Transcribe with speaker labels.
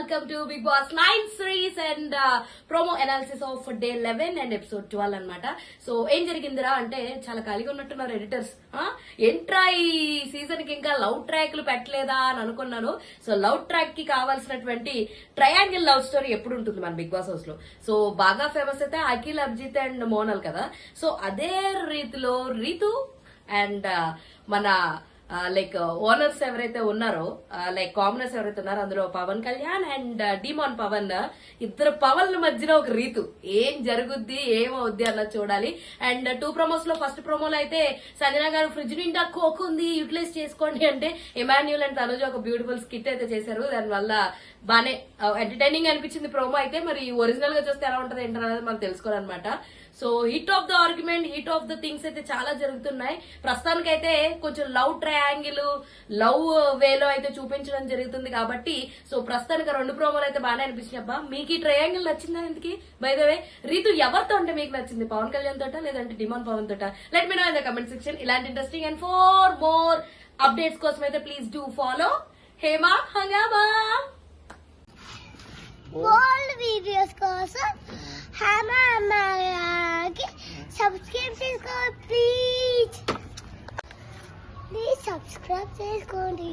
Speaker 1: Welcome to Bigg Boss nine series and promo analysis of day eleven and episode twelve అనమాట so ఏం జరిగిందిరా అంటే చాలా ఖాళీగా ఉన్నట్టున్నారు ఎడిటర్స్ ఎంట్రా ఈ సీజన్కి ఇంకా లవ్ ట్రాక్లు పెట్టలేదా? అని అనుకున్నాను. సో లవ్ ట్రాక్కి కావాల్సినటువంటి ట్రయాంగిల్ లవ్ స్టోరీ ఎప్పుడు ఉంటుంది మన బిగ్ బాస్ హౌస్లో? సో బాగా ఫేమస్ అయితే అఖిల్ అభిజిత్ అండ్ మోనల్ కదా? సో అదే రీతిలో రీతు అండ్ uh, మన లైక్ ఓనర్స్ uh, ఎవరైతే ఉన్నారో లైక్ కామనర్స్ ఎవరైతే ఉన్నారో అందులో Pawan Kalyan and uh, demon Pavan ఇద్దరు పవన్ల మధ్యన ఒక రీతు. ఏం జరుగుద్ది ఏమవుద్ది అన్నది చూడాలి. అండ్ uh, టూ ప్రమోస్లో ఫస్ట్ ప్రమోలో అయితే సంజన గారు ఫ్రిడ్జ్ నిండా కోక్ ఉంది యూటిలైజ్ చేసుకోండి అంటే ఇమాన్యుల్ అండ్ తనుజ ఒక బ్యూటిఫుల్ స్కిట్ అయితే చేశారు. దానివల్ల బానే ఎంటర్టైనింగ్ అనిపించింది ప్రోమో అయితే. మరి ఒరిజినల్గా చూస్తే ఎలా ఉంటది ఏంటనేది మనం తెలుసుకోవాలన్నమాట. So heat of the argument heat of the things అయితే చాలా జరుగుతున్నాయి. ప్రస్తుతానికైతే కొంచెం లవ్ యాంగిల్ లవ్ వేలో అయితే చూపించడం జరుగుతుంది కాబట్టి సో ప్రస్తుతానికి రెండు ప్రోమోలు అయితే బాగానే అనిపించినాయి అబ్బా. మీకు ఈ ట్రయాంగిల్ నచ్చిందా ఎందుకు? బై ద వే రీతు ఎవరితో అంటే మీకు నచ్చింది? పవన్ కళ్యాణ్ తోట లేదంటే demand Pawan Thota? Let me know in the comment section ఇలాంటి interesting and for more updates కోసం అయితే ప్లీజ్ డూ ఫాలో హేమా హంగామా?
Speaker 2: వీడియోస్ కోసం హేమా ప్లీజ్ ప్లీజ్ సబ్స్క్రైబ్ చేసుకోండి